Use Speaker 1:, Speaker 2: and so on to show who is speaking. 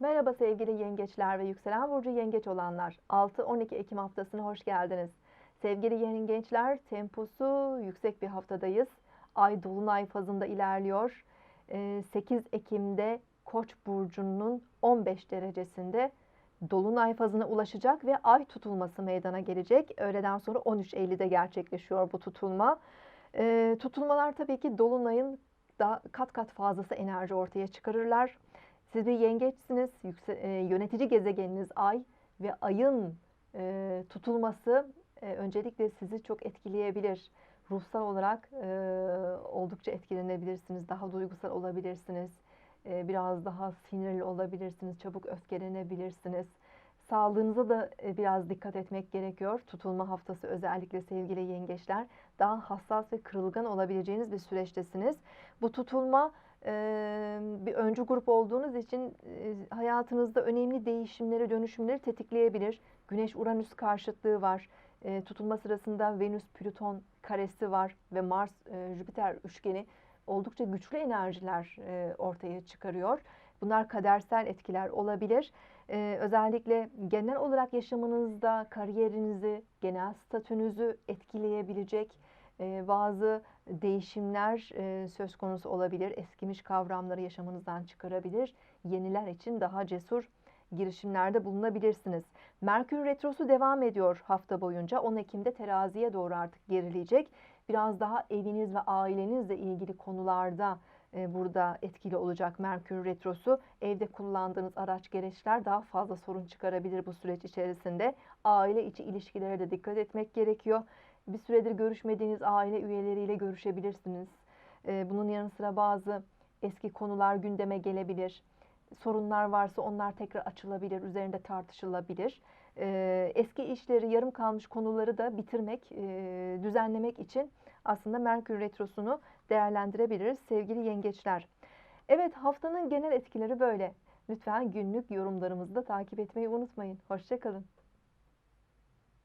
Speaker 1: Merhaba sevgili yengeçler ve yükselen burcu yengeç olanlar. 6-12 Ekim haftasına hoş geldiniz. Sevgili yengeçler, temposu yüksek bir haftadayız. Ay dolunay fazında ilerliyor. Ee, 8 Ekim'de Koç burcunun 15 derecesinde dolunay fazına ulaşacak ve ay tutulması meydana gelecek. Öğleden sonra 13 Eylül'de gerçekleşiyor bu tutulma. Ee, tutulmalar tabii ki dolunayın daha kat kat fazlası enerji ortaya çıkarırlar. Siz bir yengeçsiniz. Yükse, e, yönetici gezegeniniz Ay ve Ay'ın e, tutulması e, öncelikle sizi çok etkileyebilir. Ruhsal olarak e, oldukça etkilenebilirsiniz. Daha duygusal olabilirsiniz. E, biraz daha sinirli olabilirsiniz. Çabuk öfkelenebilirsiniz. Sağlığınıza da e, biraz dikkat etmek gerekiyor. Tutulma haftası özellikle sevgili yengeçler daha hassas ve kırılgan olabileceğiniz bir süreçtesiniz. Bu tutulma bir öncü grup olduğunuz için hayatınızda önemli değişimleri, dönüşümleri tetikleyebilir. Güneş-Uranüs karşıtlığı var. Tutulma sırasında Venüs-Plüton karesi var ve Mars-Jüpiter üçgeni oldukça güçlü enerjiler ortaya çıkarıyor. Bunlar kadersel etkiler olabilir. Ee, özellikle genel olarak yaşamınızda kariyerinizi, genel statünüzü etkileyebilecek e, bazı değişimler e, söz konusu olabilir. Eskimiş kavramları yaşamınızdan çıkarabilir. Yeniler için daha cesur girişimlerde bulunabilirsiniz. Merkür Retrosu devam ediyor hafta boyunca. 10 Ekim'de teraziye doğru artık gerileyecek. Biraz daha eviniz ve ailenizle ilgili konularda e, burada etkili olacak Merkür Retrosu. Evde kullandığınız araç gereçler daha fazla sorun çıkarabilir bu süreç içerisinde. Aile içi ilişkilere de dikkat etmek gerekiyor. Bir süredir görüşmediğiniz aile üyeleriyle görüşebilirsiniz. E, bunun yanı sıra bazı eski konular gündeme gelebilir. Sorunlar varsa onlar tekrar açılabilir, üzerinde tartışılabilir. E, eski işleri, yarım kalmış konuları da bitirmek, düzenlemek için aslında Merkür Retrosu'nu değerlendirebiliriz sevgili yengeçler. Evet haftanın genel etkileri böyle. Lütfen günlük yorumlarımızı da takip etmeyi unutmayın. Hoşçakalın.